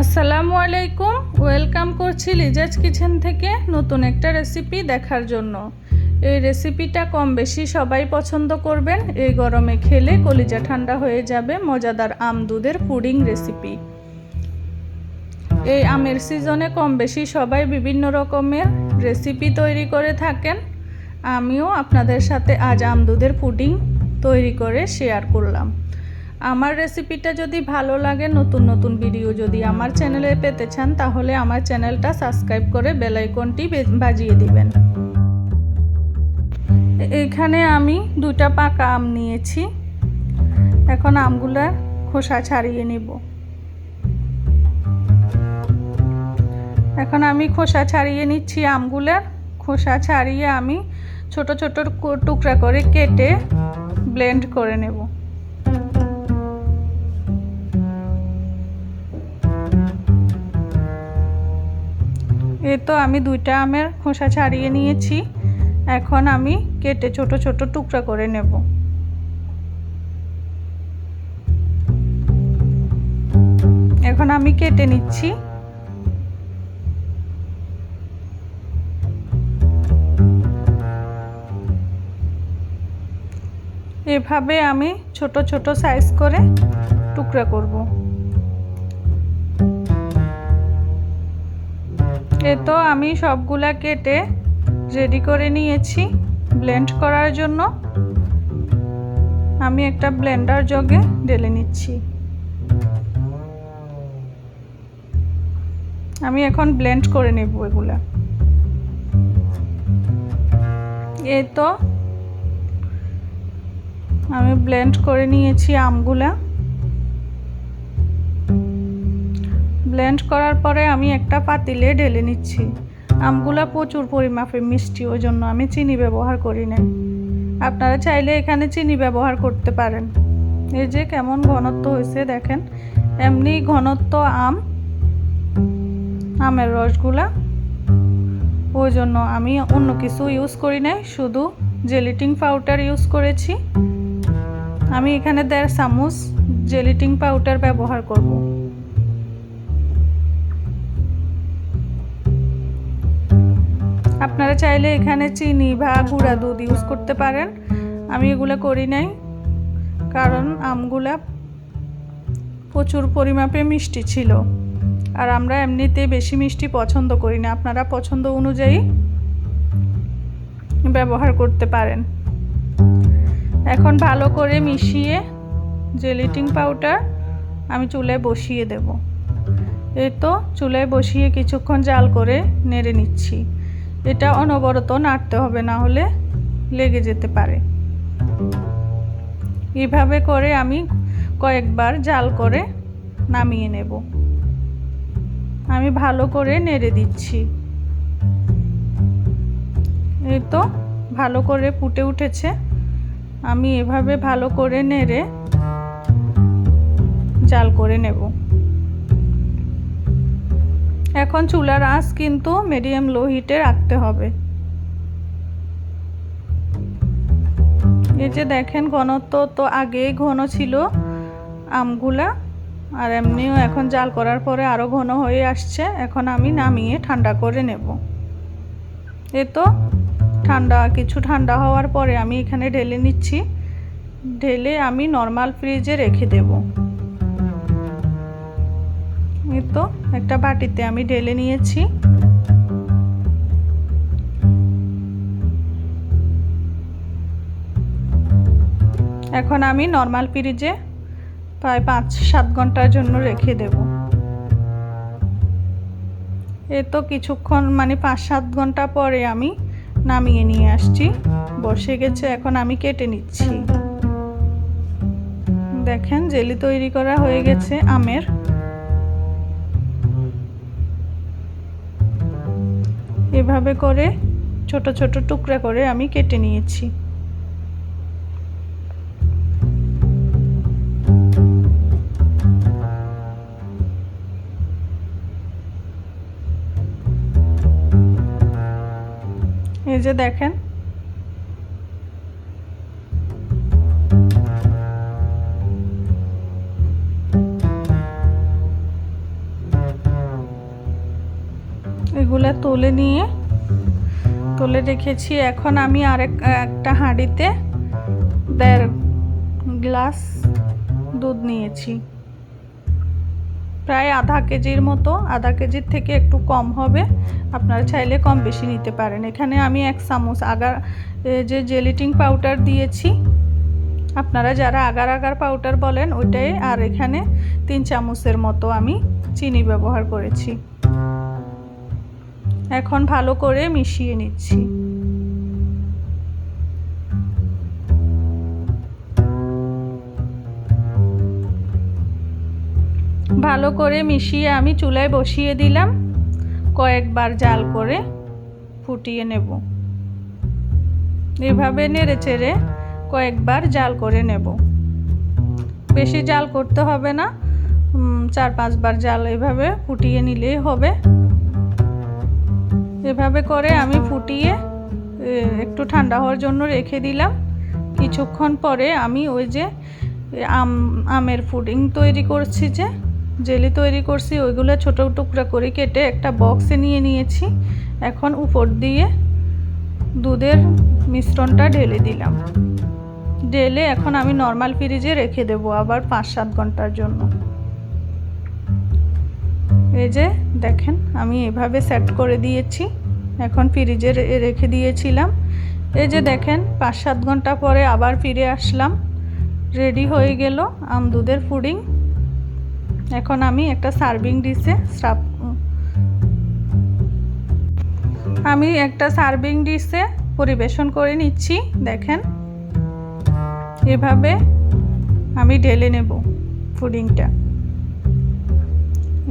আসসালামু আলাইকুম। ওয়েলকাম করছি লিজাজ কিচেন থেকে নতুন একটা রেসিপি দেখার জন্য। এই রেসিপিটা কম বেশি সবাই পছন্দ করবেন। এই গরমে খেলে কলিজা ঠান্ডা হয়ে যাবে। মজাদার আম দুধের পুডিং রেসিপি। এই আমের সিজনে কম বেশি সবাই বিভিন্ন রকমের রেসিপি তৈরি করে থাকেন। আমিও আপনাদের সাথে আজ আম দুধের পুডিং তৈরি করে শেয়ার করলাম। আমার রেসিপিটা যদি ভালো লাগে, নতুন নতুন ভিডিও যদি আমার চ্যানেলে পেতে চান, তাহলে আমার চ্যানেলটা সাবস্ক্রাইব করে বেলাইকনটি বাজিয়ে দিবেন। এখানে আমি দুটা পাকা আম নিয়েছি। এখন আমগুলার খোসা ছাড়িয়ে নিব। এখন আমি খোসা ছাড়িয়ে নিচ্ছি আমগুলার খোসা ছাড়িয়ে আমি ছোট ছোট টুকরা করে কেটে ব্লেন্ড করে নেব। এই তো আমি দুইটা আমের খোসা ছাড়িয়ে নিয়েছি। এখন আমি কেটে ছোট ছোট টুকরা করে নেব। এখন আমি কেটে নিচ্ছি। এভাবে আমি ছোট ছোট সাইজ করে টুকরা করব। এ তো আমি সবগুলা কেটে রেডি করে নিয়েছি ব্লেন্ড করার জন্য। আমি একটা ব্লেন্ডার জগে ঢেলে নিচ্ছি। আমি এখন ব্লেন্ড করে নেব এগুলা। এ তো আমি ব্লেন্ড করে নিয়েছি আমগুলা। ব্লেন্ড করার পরে আমি একটা পাতিলে ঢেলে নিচ্ছি। আমগুলা প্রচুর পরিমাপে মিষ্টি ওই জন্য আমি চিনি ব্যবহার করি না আপনারা চাইলে এখানে চিনি ব্যবহার করতে পারেন। এই যে কেমন ঘনত্ব হয়েছে দেখেন। এমনি ঘনত্ব আম, আমের রসগুলা। ওই জন্য আমি অন্য কিছু ইউজ করি নাই, শুধু জেলিটিং পাউডার ইউজ করেছি। আমি এখানে দেড় চামচ জেলিটিং পাউডার ব্যবহার করব। আপনারা চাইলে এখানে চিনি বা গুঁড়া দুধ ইউজ করতে পারেন। আমি এগুলো করি নাই, কারণ আমগুলা প্রচুর পরিমাপে মিষ্টি ছিল। আর আমরা এমনিতে বেশি মিষ্টি পছন্দ করি না, আপনারা পছন্দ অনুযায়ী ব্যবহার করতে পারেন। এখন ভালো করে মিশিয়ে জেলিটিং পাউডার আমি চুলায় বসিয়ে দেব। এই তো, চুলায় বসিয়ে কিছুক্ষণ জাল করে নেড়ে নিচ্ছি। এটা অনবরত নাড়তে হবে, না হলে লেগে যেতে পারে। এভাবে করে আমি কয়েকবার জাল করে নামিয়ে নেব। আমি ভালো করে নেড়ে দিচ্ছি। এই তো ভালো করে ফুটে উঠেছে। আমি এভাবে ভালো করে নেড়ে জাল করে নেব। এখন চুলার আঁচ কিন্তু মিডিয়াম লো হিটে রাখতে হবে। এই যে দেখেন ঘনত্ব তো আগেই ঘন ছিল আমগুলা, আর এমনিও এখন জাল করার পরে আরও ঘন হয়ে আসছে, এখন আমি নামিয়ে ঠান্ডা করে নেব। এ তো ঠান্ডা, কিছু ঠান্ডা হওয়ার পরে আমি এখানে ঢেলে নিচ্ছি। ঢেলে আমি নর্মাল ফ্রিজে রেখে দেব। একটা বাটিতে আমি ঢেলে নিয়েছি। এখন আমি নর্মাল ফ্রিজে প্রায় পাঁচ সাত ঘণ্টার জন্য রেখে দেব। এ তো কিছুক্ষণ মানে পাঁচ সাত ঘণ্টা পরে আমি নামিয়ে নিয়ে আসছি। বসে গেছে, এখন আমি কেটে নিচ্ছি। দেখেন, জেলি তৈরি করা হয়ে গেছে, আমের। এভাবে করে ছোট ছোট টুকরা করে আমি কেটে নিয়েছি। এই যে দেখেন এগুলা তুলে নিয়ে তুলে রেখেছি। এখন আমি আরেক, একটা হাঁড়িতে দেড় গ্লাস দুধ নিয়েছি। প্রায় আধা কেজির মতো, আধা কেজির থেকে একটু কম হবে। আপনারা চাইলে কম বেশি নিতে পারেন। এখানে আমি এক চামচ আগার যে জেলিটিং পাউডার দিয়েছি, আপনারা যারা আগার আগার পাউডার বলেন, ওইটাই। আর এখানে তিন চামচের মতো আমি চিনি ব্যবহার করেছি। এখন ভালো করে মিশিয়ে নিচ্ছি। ভালো করে মিশিয়ে আমি চুলায় বসিয়ে দিলাম। কয়েকবার জাল করে ফুটিয়ে নেব। এভাবে নেড়ে চেড়ে কয়েকবার জাল করে নেব। বেশি জাল করতে হবে না। চার পাঁচবার জাল এভাবে ফুটিয়ে নিলেই হবে। এভাবে করে আমি ফুটিয়ে একটু ঠান্ডা হওয়ার জন্য রেখে দিলাম। কিছুক্ষণ পরে আমি ওই যে আম, আমের পুডিং তৈরি করছি যে, জেলি তৈরি করছি, ওইগুলো ছোটো টুকরা করে কেটে একটা বক্সে নিয়ে নিয়েছি। এখন উপর দিয়ে দুধের মিশ্রণটা ঢেলে দিলাম। ঢেলে এখন আমি নর্মাল ফ্রিজে রেখে দেবো আবার পাঁচ সাত ঘণ্টার জন্য। এই যে দেখেন, আমি এভাবে সেট করে দিয়েছি। এখন ফ্রিজে রেখে দিয়েছিলাম। এই যে দেখেন পাঁচ সাত ঘণ্টা পরে আবার ফিরে আসলাম। রেডি হয়ে গেল আম দুধের পুডিং। এখন আমি একটা সার্ভিং ডিশে সার্ভ আমি একটা সার্ভিং ডিশে পরিবেশন করে নিচ্ছি, দেখেন। এভাবে আমি ঢেলে নেব পুডিংটা।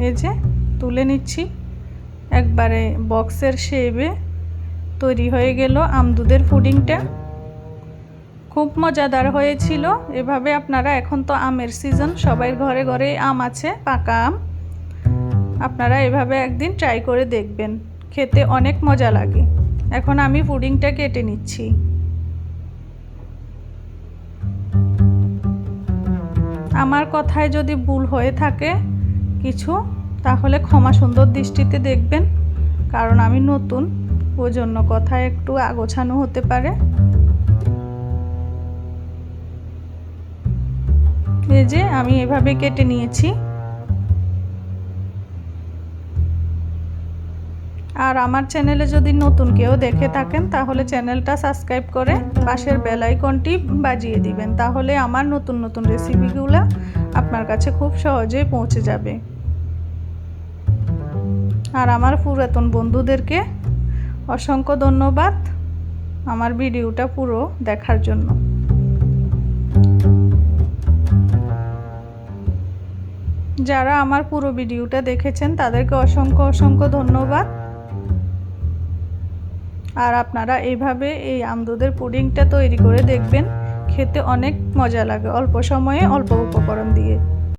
এই যে তুলে নিচ্ছি। একবারে বক্সের শেপে তৈরি হয়ে গেল আমদুদের পুডিংটা। খুব মজাদার হয়েছিল। এভাবে আপনারা এখন তো আমের সিজন, সবাই ঘরে ঘরে আম আছে, পাকা আম। আপনারা এভাবে একদিন ট্রাই করে দেখবেন। খেতে অনেক মজা লাগে। এখন আমি পুডিংটা কেটে নিচ্ছি। আমার কথায় যদি ভুল হয়ে থাকে কিছু তাহলে ক্ষমা সুন্দর দৃষ্টিতে দেখবেন, কারণ আমি নতুন। ওই জন্য কথা একটু আগোছানো হতে পারে। এই যে আমি এভাবে কেটে নিয়েছি। আর আমার চ্যানেলে যদি নতুন কেউ দেখে থাকেন, তাহলে চ্যানেলটা সাবস্ক্রাইব করে পাশের বেল আইকনটি বাজিয়ে দিবেন। তাহলে আমার নতুন নতুন রেসিপিগুলো আপনার কাছে খুব সহজেই পৌঁছে যাবে। আর আমার পুরাতন বন্ধুদেরকে অসংখ্য ধন্যবাদ আমার ভিডিওটা পুরো দেখার জন্য। যারা আমার পুরো ভিডিওটা দেখেছেন, তাদেরকে অসংখ্য অসংখ্য ধন্যবাদ। আর আপনারা এইভাবে এই আমদুদের পুডিংটা তৈরি করে দেখবেন, খেতে অনেক মজা লাগে, অল্প সময়ে অল্প উপকরণ দিয়ে।